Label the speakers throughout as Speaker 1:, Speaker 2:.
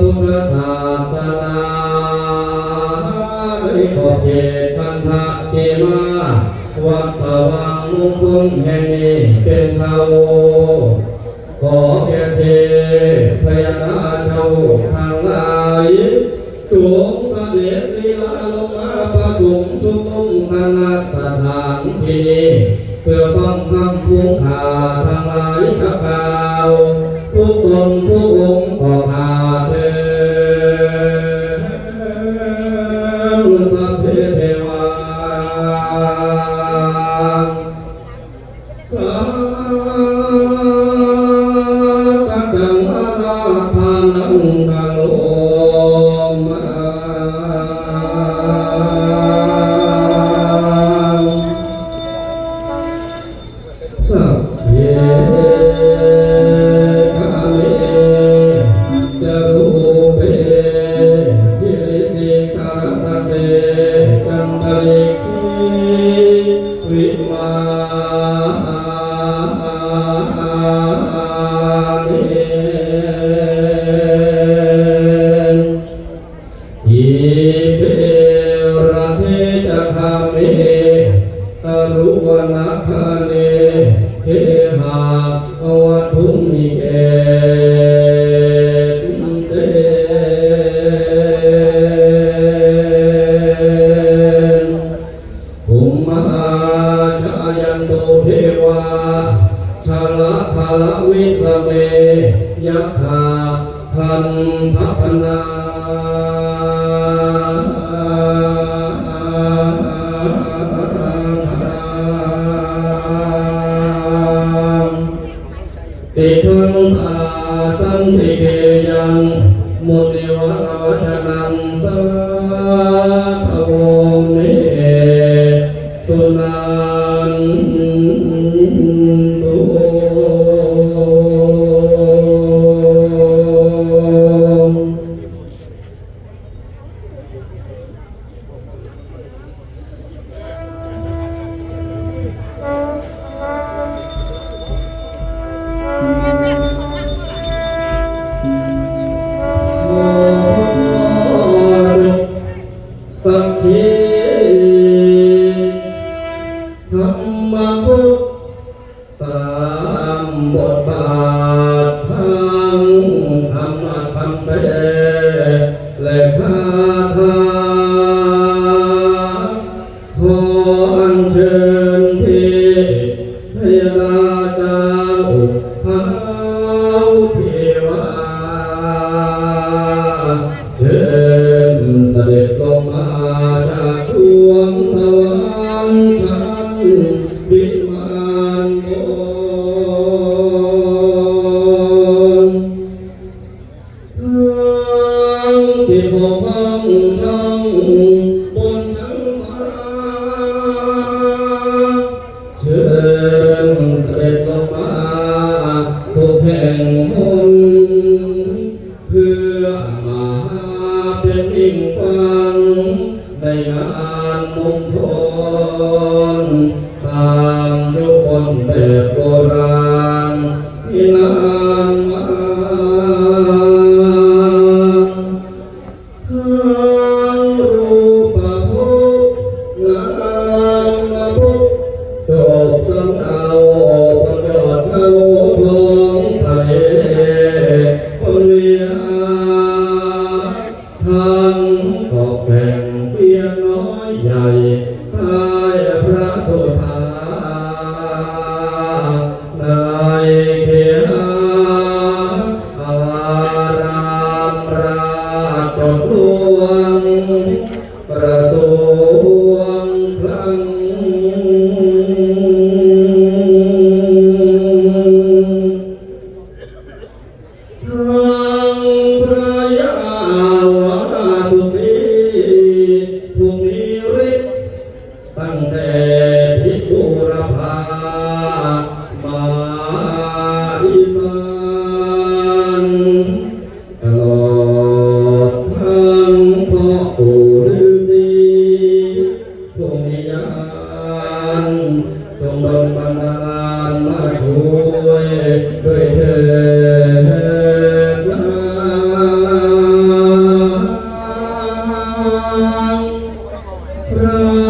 Speaker 1: พุทธศาสนาด้วยขอบเขตพันธะเสมาวัดสว่างมุขงแห่งนี้เป็นเขาขอแก่เทพยนาจ้าทางหลายจงสด็จลีลาลงมาปสงค์ชุมนุมคณสถานที่เพื่อฟังคำพุงขาทางหลทักกาวทุกคนทุกองค์ขอพา Sankhya Krishna.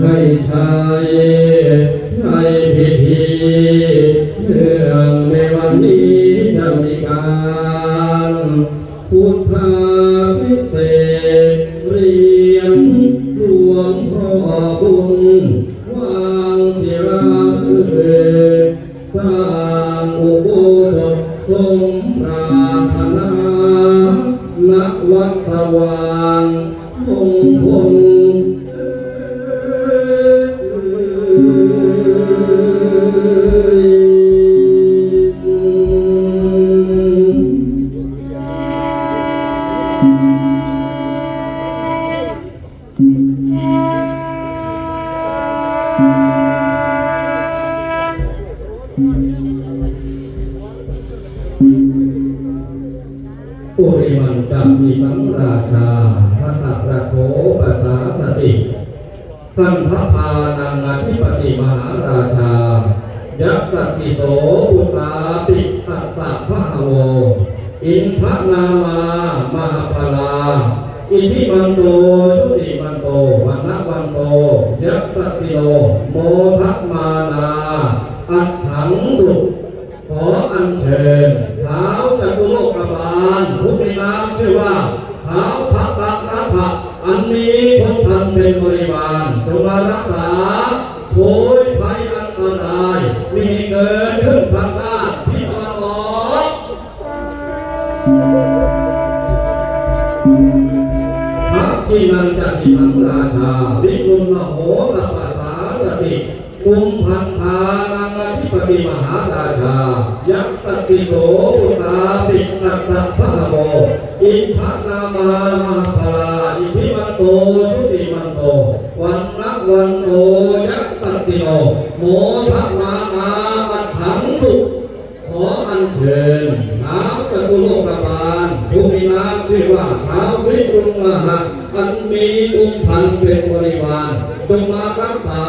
Speaker 1: ไทย นามามาปลาอิทิบันโตชุติบันโตวันนบันโตยักษสิโนโมภมานาอัตถังสุขออันเชิญเท้าจตุโลกบาลผู้มีนามชื่อว่าเท้าพระปรักพระอันนี้พงพันเป็นบริบาลจงมารักษ อิสังราชาดิบุลละโหระปัสสาสติกุมพันธานังทิปติมหาราชา ยักษ์สัตติโสพุตาปิตัสสะพระโมอินทนามามหาลาอิทิมันโตชุติมันโต วันนักวันโตยักษ์สัตติโน เป็นบริวารจงมารักษา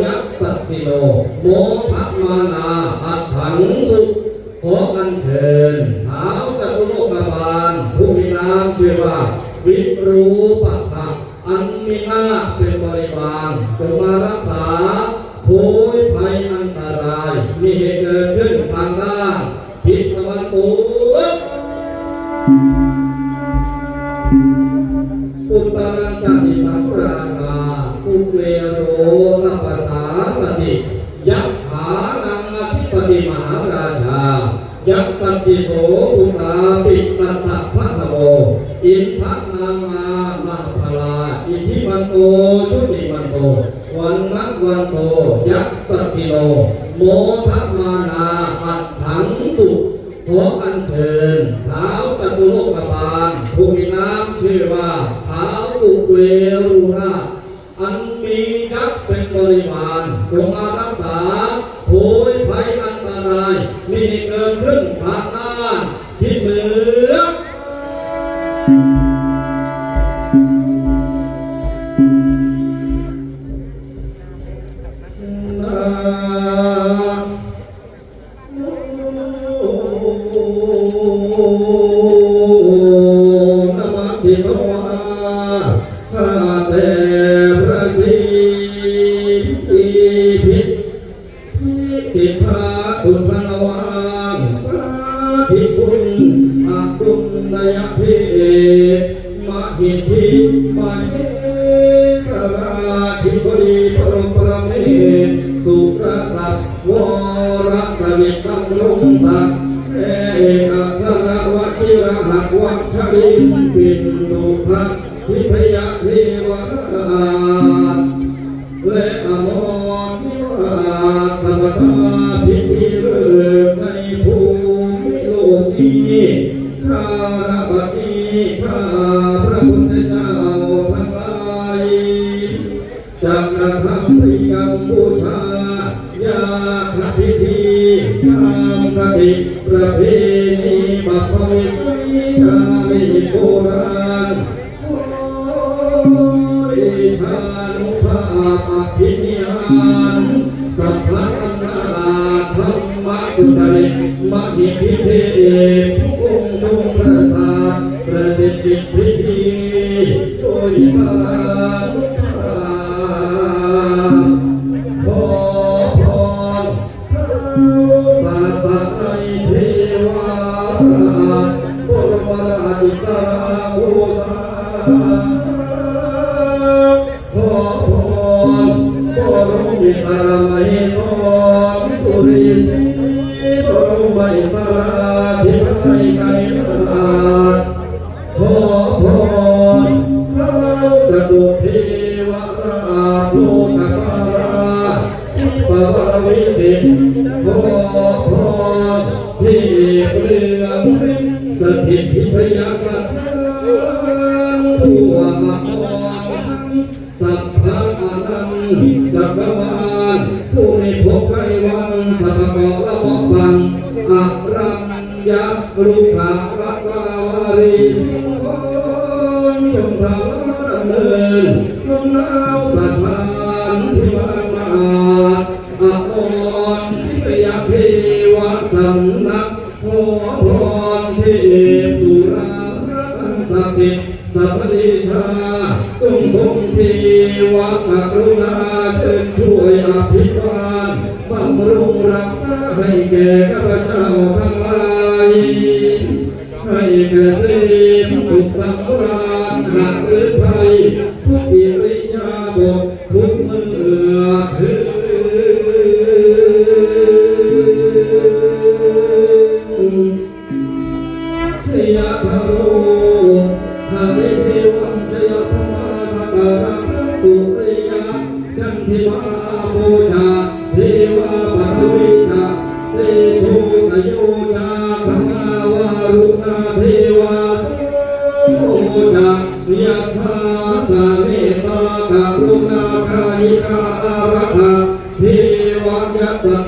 Speaker 1: 約札の欢迎各位来玩，龙啊！ ยพิเอมหิทิมาเนสราธิบดีพรมประเมสุรสักวรสนิตังรงสักเอกนรวัติรหักวัชรินปินสุภะทิพยาเทวรา มราชิกาโอ สถิตทิพยาติเทวทูตอองฤทธิ์สถิตพิพยาสัตว์ทั่วอมรสัพพะอานันจักรวาลผู้มีภพไกวังสัพพะละบอกฟังอะรังยักษ์ลูกขารักวาวาริส สุขสำราญหาหรือไทยทุกอิริยาบถทุกเมื่อ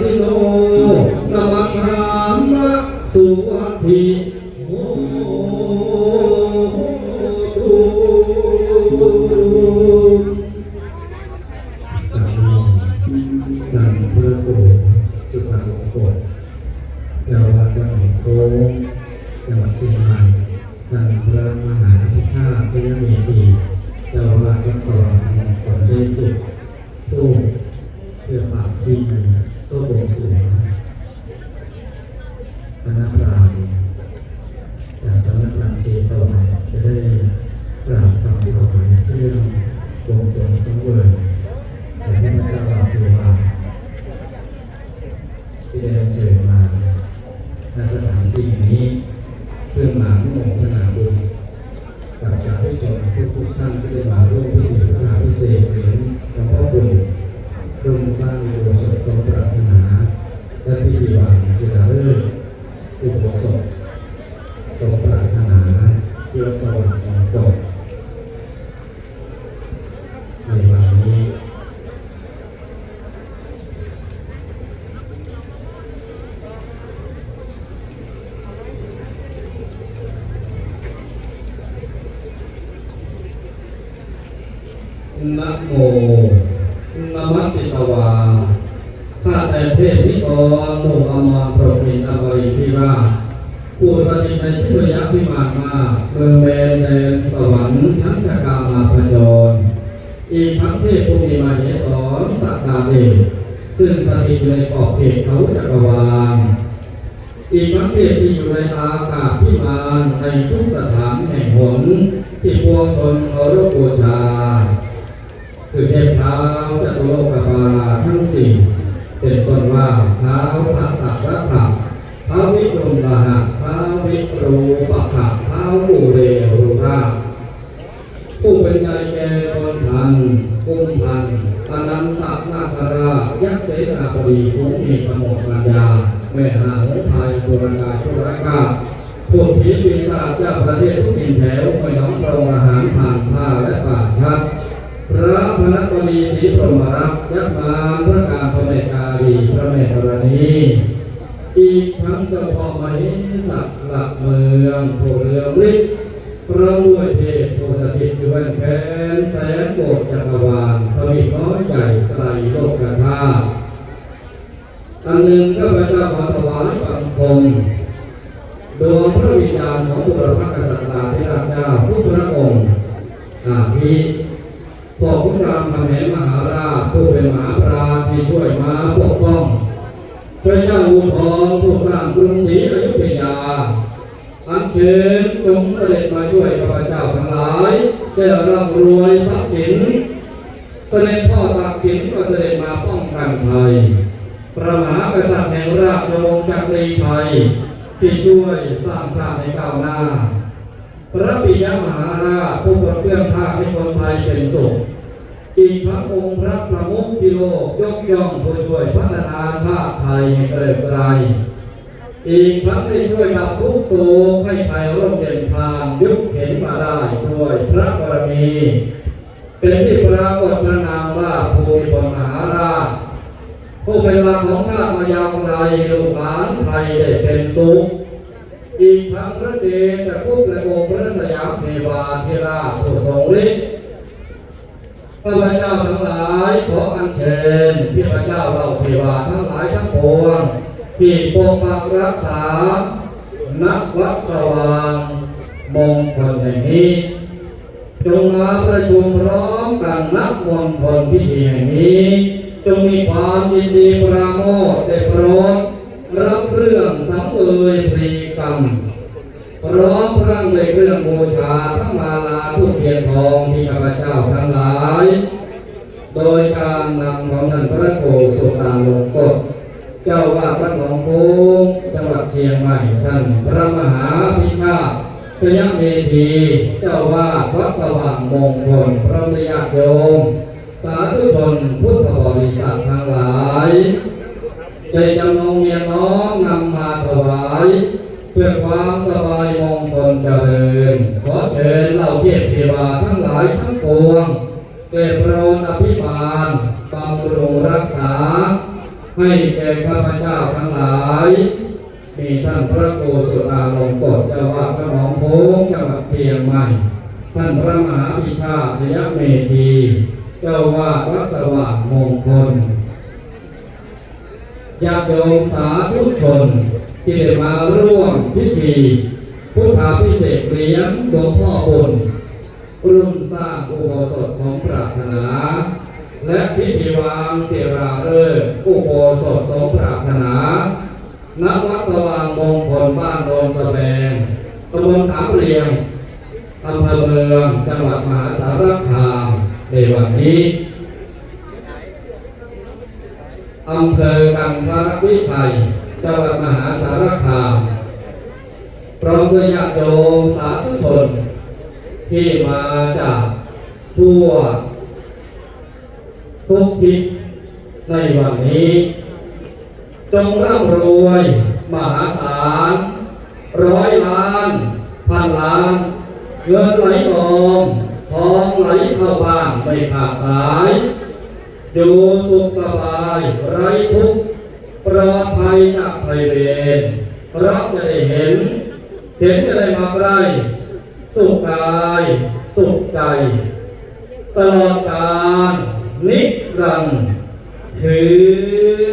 Speaker 1: ธิโนนมัสสามะสุวัตถิ บวงสรวงสังเวยแด่พระเจ้าบาเทวาที่ได้เชิญมาณสถานที่นี้ เพื่อมาโมทนาบุญกับสาธุชนทุกทุกๆท่านที่ได้มาร่วมพิธีพระราชพิเศษเหรียญหลวงพ่อบุญร่วมสร้างอุโบสถสมปรารถนา และพิธีวางศิลาฤกษ์อุโบสถ สมปรารถนาเพื่อสวรรค์ของตนในวันนี้ นะโมนามัสสิตวาข้าแต่เทพนิกรหมู่อมรพรหมินอมริร์พิราผู้สถิตในที่พยาพิมานมาเมืองแดนแดนสวรรค์ทั้งจักรามาพยนอีกทั้งเทพภูมิมาเหสอนสัตตาเดชซึ่งสถิตอยู่ในขอบเขตเขาจักรวาลอีกทั้งเทพที่อยู่ในอากาศพิมานในทุกสถานแห่งหนที่ปวงชนเคารพบูชา จตุโลกบาลาทั้งสี่เป็นต้นว่าเท้าทัตตะรัตถะเท้าวิกรมลาหะเท้าวิกรูปะขะเท้าบูเรรูราผู้เป็นใหญ่แก่บนพันกุมพันอนันตนาครา ยักษ์เสนาบดีคุ้มีขโมดปัญญาแม่หาหงพายสุรกายผู้ร้ายกาพวกผีปีศาจเจ้าประเทศทุกถิ่นแถวไม่น้องโรงอาหารผ่านผ้าและป่าชัด พระพนั ตมีศรีพรมรักยักษ์มารพระการพระเมตตาดีพระเมตตานีอีกทั้งเจ้าพ่อมหิสักหลักเมืองผู้เรืองฤทธิ์พระมวยเทพผู้สถิตอยู่แห่แผ่นแสนโบสถ์จักรวาลทวีน้อยใหญ่ไกลโลกกระทาอันหนึ่งข้าพเจ้าขอถวายบังคมดวงพระวิญญาณของบุรพกษัตริย์ธิราชเจ้าทุกพระองค์อาภิ พ่อพุทธรามคำเหมมหาราชผู้เป็นมหาปราชญ์ที่ช่วยมาปกป้องพระเจ้าอูทองผู้สร้างกรุงศรีอยุธยาอันเชิญจงเสด็จมาช่วยข้าพเจ้าทั้งหลายได้ร่ำรวยทรัพย์สิน เสด็จพ่อตากสินก็เสด็จมาป้องกันภัยพระมหากษัตริย์แห่งราชวงศ์จักรีไทยที่ช่วยสร้างชาติให้ก้าวหน้า พระปิยมหาราชผู้ปกเพื่องภาคให้คนไทยเป็นสุข อีกพระองค์พระประมุขที่โลยกย่องผู้ช่วยพัฒนาชาติไทยให้เกริบไกรอีกทั้งได้ช่วยดับทุกโศกให้ภัยร่มเย็นพานยุคเข็นมาได้ด้วยพระบารมี เป็นที่ปรากฏพระนามว่าภูมิพลมหาราชผู้เป็นหลักของชาติมายาวไกลลูกหลานไทยได้เป็นสุขอีกทั้งพระเดชแต่คุกและองค์พระสยามเทวาธิราชผู้ทรงฤทธิ์ ข้าพเจ้าทั้งหลายขออัญเชิญที่พระเจ้าเราเทวาทั้งหลายทั้งปวงที่ปกปักรักษา นักวัดสว่างมงคลแห่งนี้ จงมาประชุมพร้อมกันนับมงคลพิธีแห่งนี้ จงมีความยินดีปราโมทย์ได้โปรดรับเครื่องสังเวยพรีกรรม ร้อมพรั่งในเรื่องบูชาทั้งมาลาทุกเทียนทองที่ข้าพเจ้าทั้งหลาย โดยการนำของท่านพระโกสุตาลงกฎเจ้าว่าดวัดหนองโค้งจังหวัดเชียงใหม่ท่านพระมหาพิชาติพยเมธีเจ้าว่าวัดสว่างมงคลพระมญาโยม สาธุชนพุทธบริษัททั้งหลายได้จำนงเมียน้องนำมาถวาย เพื่อความสบายมงคลเจริญ ขอเชิญเหล่าเทพเทวาทั้งหลายทั้งปวงได้โปรดอภิบาลบำรุงรักษา ให้แก่ข้าพเจ้าทั้งหลาย มีท่านพระโกสุตาลงกฎเจ้าวาดพระหนองโพงจังหวัดเชียงใหม่ ท่านพระมหาพิชาติยเมธีเจ้าวาดวัดสว่างมงคลญาติโยมสาธุชน ที่ได้มาร่วมพิธีพุทธาพิเศษเหรียญหลวงพ่อบุญรุ่นสร้างอุโบสถสมปรารถนา และพิธีวางเสียราฤกษ์อุโบสถสมปรารถนาณวัดสว่างมงคลบ้านโนนสแบงตำบลขามเรียงอำเภอเมืองจังหวัดมหาสารคามในวันนี้อำเภอกันทรวิชัย จังหวัดมหาสารคามพร้อมด้วยญาติโยมสาธุชนที่มาจากทั่วทุกทิศในวันนี้ จงร่ำรวยมหาศาล ร้อยล้าน พันล้าน เงินไหลนองทองไหลเข้าบ้านไม่ขาดสายอยู่สุขสบายไร้ทุกข์ ปลอดภัยจากภัยเวรรับจะได้เห็น เห็นจะได้มาใกล้สุขกายสุขใจ ตลอดกาลนิรันดร์ถือ